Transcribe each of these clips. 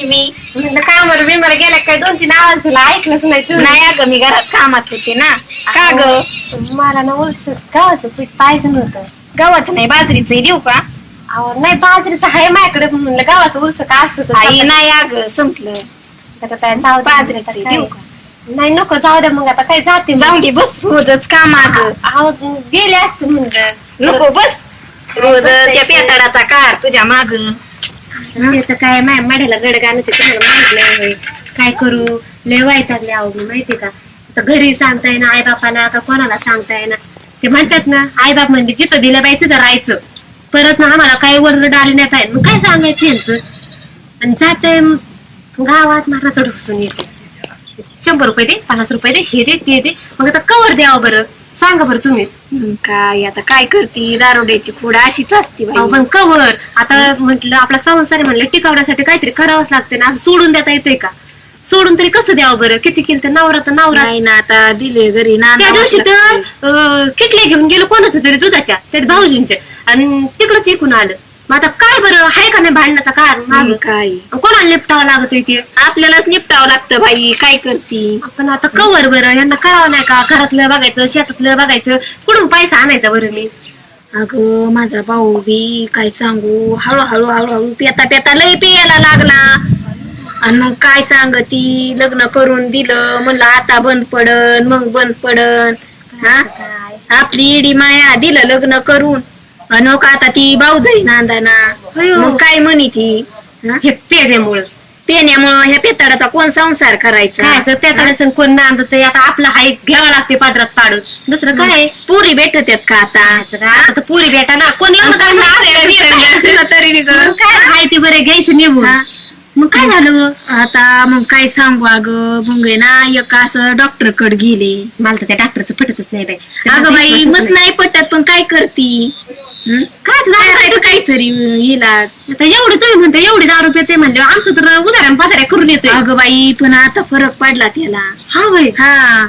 अशी मी. म्हणलं कामावर बिमार गेल्या काय? दोन तीन आवाज तुला ऐकलंच नाही तू. नाही अगं मी घरात कामात होते ना. का ग? मला ना उलस गव्हाचं पीठ पाहिजे नव्हतं. गव्हाचं नाही बाजरीचं देऊ का? अहो नाही बाजरीचं आहे माझ्याकडे म्हणलं गव्हाचं उलस का असतं तर आई नाही अगं संपलं. आता काय जाऊ दे, बाजरीचं आता काय. देऊ का? नाही नको जाऊ द्या मग आता काय जाते मग. जाऊन दे बस रोजच काम अगं. अहो गेले असते म्हणलं. नको बस. रोज त्या पेताडाचा कार तुझ्या माग. ते तर काय माझ्या माड्याला गड गाण्याचे तुम्हाला माहीत नाही होय. काय करू? लय वाईटागले आहो मी माहिती का? आता घरी सांगता येईना आई बापाला का कोणाला सांगता येईना? ते म्हणतात ना आई बाप म्हणजे जिथं दिलं पाहिजे तिथं राहायचं. परत ना आम्हाला काही वरलं आले नाही पाहिजे. मग काय सांगायचं यांचं? आणि जाते गावात महाराज ढुसून येते. शंभर रुपये दे पन्नास रुपये दे हे दे ते दे. मग आता कवर द्यावं बरं. सांगा बरं तुम्ही. काय आता काय करती? दारोड्याची पुढं अशीच असती अहो, पण कवर. आता म्हटलं आपला संसार आहे म्हणलं टिकवण्यासाठी काहीतरी करावंच लागते ना. असं सोडून देता येतंय का? सोडून तरी कसं द्यावं बरं? किती केलं तर नवरा तर नवरा नाही ना आता दिले घरी ना त्या दिवशी तर अं, किटल्या घेऊन गेलो कोणाचं तरी दुधाच्या त्या भाऊजींचे आणि तिकडच ऐकून आलं. मग आता काय बरं? आहे का नाही भांडणाचा कारण मागं? काय? कोणाला निपटावं लागत आहे ते? आपल्यालाच निपटावं लागतं बाई काय करती? आपण आता कवर बरं? यांना करावं नाही का? घरातलं बघायचं शेतातलं बघायचं कुठून पैसा आणायचा बरं मी? अगं माझा भाऊ बी काय सांगू? हळूहळू हळूहळू पेता पेता लय पियाला लागला. आणि मग काय सांगती? लग्न करून दिलं. म्हणलं आता बंद पडन मग बंद पडन. हा? आपली इडी माया दिलं लग्न करून. आणि मग आता ती भाऊ जाई नांदाना. मग काय म्हणी ती? हा? हे पेण्यामुळं. ह्या पेताडाचा कोण संसार करायचा? काय तर त्या कोण नांदत आता आपला हाय घ्यावा लागते पात्रात पाडून. दुसरं काय? पुरी भेटत आहेत का आता? आता तर पुरी भेटा ना. कोण लग्न करणार तरी. बी मग गं. काय हाय ते बरे घ्यायचं निघून. हा. मग काय झालं आता मग काय सांगू अगं? मग आहे ना एक असं डॉक्टरकडे गेले. मला तर त्या डॉक्टरचं पटतच नाही बाई. अगं बाई मस्त नाही पटत पण काय करती? हं? काय काहीतरी इलाज? आता एवढं तुम्ही म्हणता एवढी दारू पेते म्हणजे आमचं तर उदाहरण पाधाऱ्या करून येतोय. अगं बाई पण आता फरक पडला त्याला. हा बाई. हा.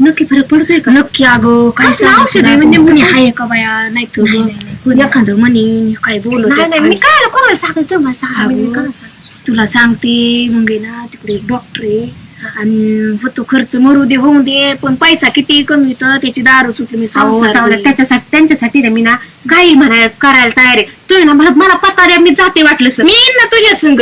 नक्की फरक पडतोय का? नक्की अगं काय कसलं सांगू औषध? आहे म्हणजे मुली? आहे का बाया? नाही तर नाही, गं. नाही, नाही. कोणी एखादं म्हणे काय बोलत नाही नाही मी काय कोणाला सांगायचं? तुम्हाला सांगा मी अगं, कोणाला सांगू? तुला सांगते मग आहे ना तिकडे एक डॉक्टर आहे आणि होतो खर्च मरू दे होऊन दे पण पैसा किती कमी तर त्याची दारू सुटली मी अहो, संसार जाऊ द्या, बी. त्याच्यासाठी त्यांच्यासाठी ना मी ना काही म्हणायला करायला तयार आहे तुम्ही ना मला मला पत्ता द्या मी जाते वाटलं सर मी येईन ना तुझ्या संग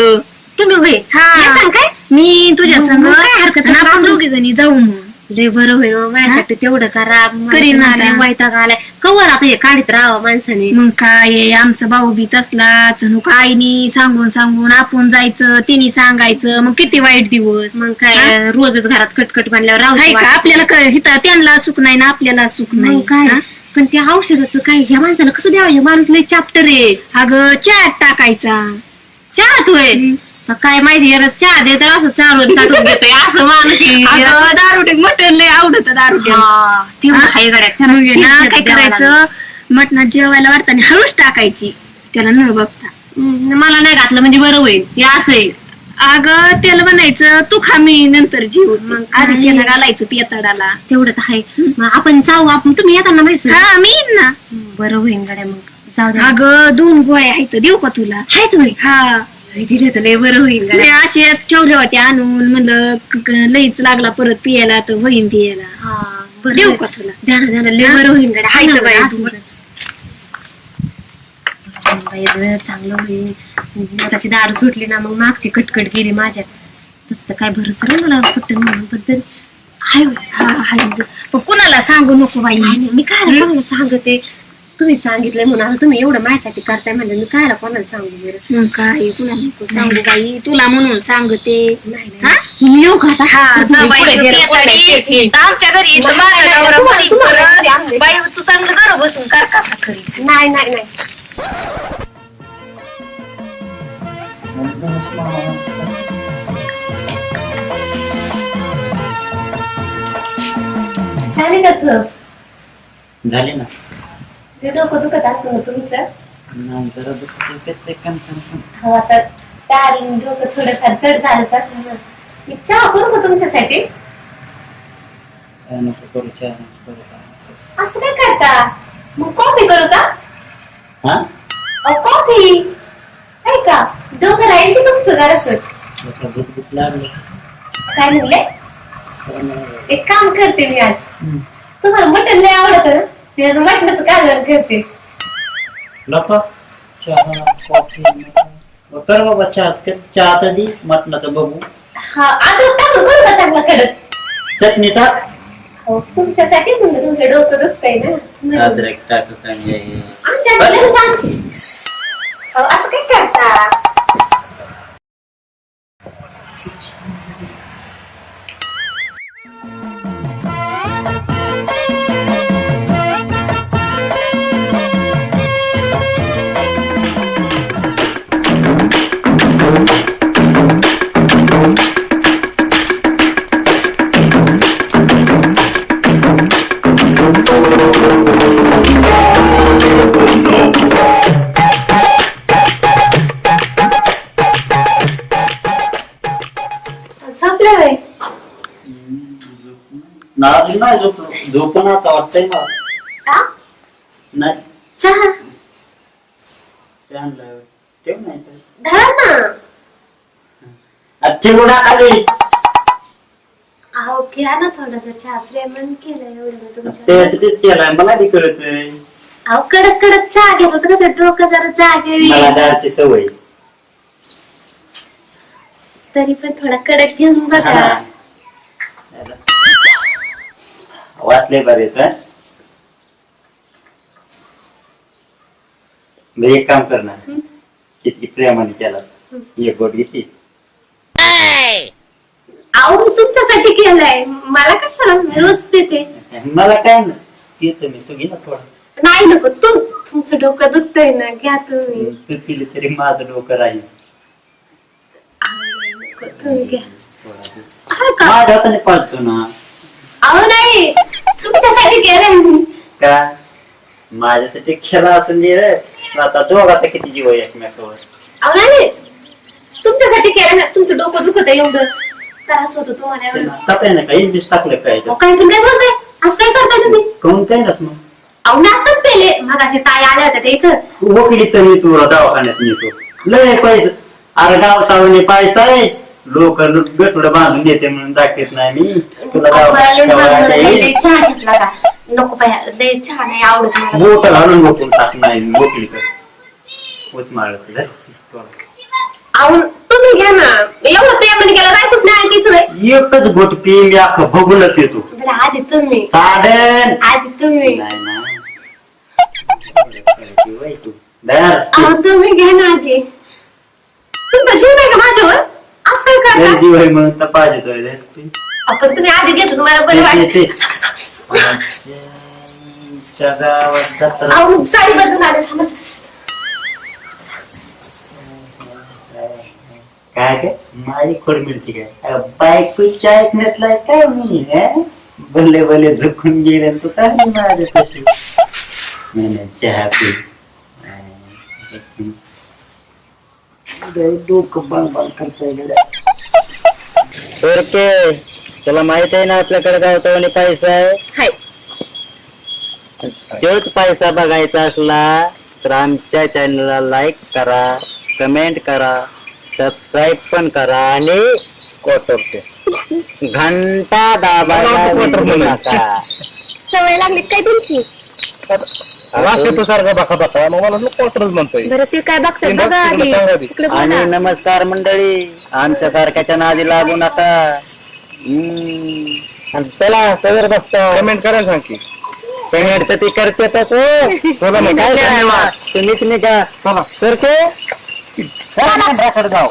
तुम्ही होय हा. येताल काय मी तुझ्या मग- संग मग काय हरकत आणि नाही. आपण दोघी जणी जाऊ मग लय बरं होय हो, माझ्यासाठी तेवढं करा. करीन मला आता. वैताग आलाय. कवर आता हे काढीत राहावं माणसाने. मग काय आहे, आमचं भाऊ बी तसलाच जणू आईनी सांगून सांगून आपण जायचं तिने सांगायचं. मग किती वाईट दिवस. मग काय रोजच घरात कटकट बांधल्यावर का? राहू आपल्याला हिथं त्यांना सुख नाही ना आपल्याला सुख नाही. काय? हा? पण त्या औषधाचं काय ह्या माणसाला कसं द्यावं? हे माणूस लय चॅप्टर आहे. अगं चहात टाकायचा. चहा होय काय माहिती याला चहा देत असं चालून चालून घेतोय असं माणूस आहे. दारुडे मटण लय आवडत दारुडे हा, हा? गड्या. त्याला ना तेच काय. करायचं? मटणात जेवायला वाटताना हळूच टाकायची. त्याला न बघता. हम्म, मला नाही घातलं म्हणजे बरं होईल. हे असं आहे. अगं त्याला म्हणायचं तू खा मी नंतर जीव. मग आधी? त्याला घालायचं पेताडाला तेवढं तर आहे. मग आपण जाऊ आपण तुम्ही येताना माहिती हा मी येईन ना. बरं होईल गड्या मग जाऊ द्या. अगं दोन गोळ्या आहेत देऊ का तुला? हायच होईल हा. दिले तर लय बरं होईल असेच ठेवले होते आणून म्हणलं क- क- लईच लागला परत पियाला तर होईन पियाला. हा, देऊ. का तुला? द्या ना द्या ना लय? बरं होईल गड्या. हाय हाय तर बाई, बाई तू- बाई, बरं, चांगलं होईल. दारू सुटली ना मग मागची कटकट गेली माझ्यात. तसं तर काय भरोसा नाही मला सुट्ट म्हणून पण तरी हाय. हा हाय. पण कुणाला सांगू नको बाई? नाही, नाही, मी काय कोणाला सांगते. तुम्ही सांगितलंय म्हणून आता तुम्ही एवढं माझ्यासाठी करताय म्हणजे मी काय कोणाला सांगू बरं मग काय कुणाला नको सांगू बाई तुला म्हणून सांगते नाही हा? मी येऊ का आता हा जा बाई पुढे तू गेलं, पुढे पेताडी. गेलं. तर आमच्या घरी माझा नवरा करत. बाई तू चांगलं घर बसून कर करी नाही नाही नाही झाले का? झाले ना ते डोकं दुखत असं ना तुमचं नाही जरा दुसरं ते कन्फर्म हो आता टाळून डोकं थोडंफार जड झालं असं ना. मी चहा करू का तुमच्यासाठी? नको करू चहा नको करू का असं काय करता? मग कॉफी करू का? हा? कॉफी का डोकं राहील की तुमचं जरासं आता भूक भूक लागलं काय म्हणले? तर मग- एक काम करते मी आज. तुम्हाला मटण लय आवडत ना? मी आज मटणाचं कालवण करते नको. चहा कॉफी नको. कर बाबा चहा चहा तर दे मटणाचं बघू. हा अद्रक टाकून करू का चांगला कडक. चटणी टाक. हो तुमच्यासाठी म्हणलं तुमचं डोकं दुखतंय ना. म्हणून. अद्रक टाक कांदे. आमच्या घरी सांग अहो, असं काय करता? नाही नाही झोपलो झोपून आता वाटतंय मला हा? नाही. चहा. चहा आणलाय. ठेव नाही तर धरा ना. आजची गुडा खाली. अहो घ्या ना थोडासा चहा. प्रेमन केलं एवढं मी तुमच्या त्यासाठीच केलाय. मला बी अहो कडक कडक चहा घेतला तर कसं डोकं जरा जागे मला सवय. तरी पण थोडा कडक घेऊन बघा. हा. वाचले बरेच? मी एक काम करणार. किती प्रेमाने केला. एक गोट घेतली अहो मी तुमच्यासाठी केलंय. मला कशाला? मी रोज पिते. मला काय ना पितो मी. तू घे ना थोडं. नाही नको. तुम तुमचं डोकं दुखतंय ना. घ्या तुम्ही. तू पिली तरी माझं डोकं राहील. नको, तुम्ही घ्या. थोडा. दे. हा का? माझ्या हाताने पाळतो ना. अहो नाही. तुमच्यासाठी केलंय मी. का? माझ्यासाठी खेळा असून दे रे. आता दोघाचा किती जीव आहे एकमेकावर. अहो नाही. तुमच्यासाठी केलं ना. तुमचं डोकं दुखत आहे एवढं. त्रास होतो तुम्हाला एवढं. टाकाय ना काही बीस टाकलं काय अहो, काय तुम्ही काय बोलताय? असं काय करताय तुम्ही? काय नस मग? अहो पेले. मग असे ताई आल्या होत्या ते इथं. वकिली तर तुला दवाखान्यात नेतो लय पैसे अरे गावतावणे पैसा आहे. लोक गटुड बांधून देते म्हणून दाखवत नाही मी. तुला. लय चहा घेतला का? नको बाया लय चहा नाही आवडत मला. टाक तर. उच तुम्ही घ्या ना. एवढं प्रेमाने केलं बायकोच नाही ऐकायचं. एकच घोट पी मी अख्खं बघूनच येतो. बरं आधी तुम्ही. साधन. आधी तुम्ही. नाही ना तुम्ही घ्या ना आधी. तुमचा जीव नाही का माझ्यावर? असं काय करता म्हणून तर पाहिजे तो रे. आपण तुम्ही आधी घेतलं तुम्हाला बरं ते- वाटत ते- ते. च्या गावात जत्रा. अहो साडी बदलून आले थांबा. काय काय माझी खोड मिळते काय बायकोच्या ऐकण्यातलाय काय मी हं? भले भले झुकून गेले आणि तू काय माझ्या कशी चहा पी डोकं बांग बांग तुला माहीत आहे ना आपल्याकडे गावचा पैसा आहे? हाय. तोच पैसा बघायचा असला तर आमच्या चॅनलला लाईक करा कमेंट करा सबस्क्राईब पण करा आणि कोटरते घंटा दाबायला विसरू नका. सवय लागली काय तुमची? राशी तू सारखा बघा बघा मग मला क्वार्टरच म्हणतोय. बरं ते काय बघताय बघ, बघा तिकडे आधी. सांगा आधी. इकडे आणि बघा. नमस्कार मंडळी. आमच्या सारख्याच्या नादी लागू नका. हम्म. आणि चला सगळे बसता. कमेंट करा सांग की पेमेंट तर ती करते चला मग. काय धन्यवाद. तुम्हीच नाही का चला. करते चला. जाऊ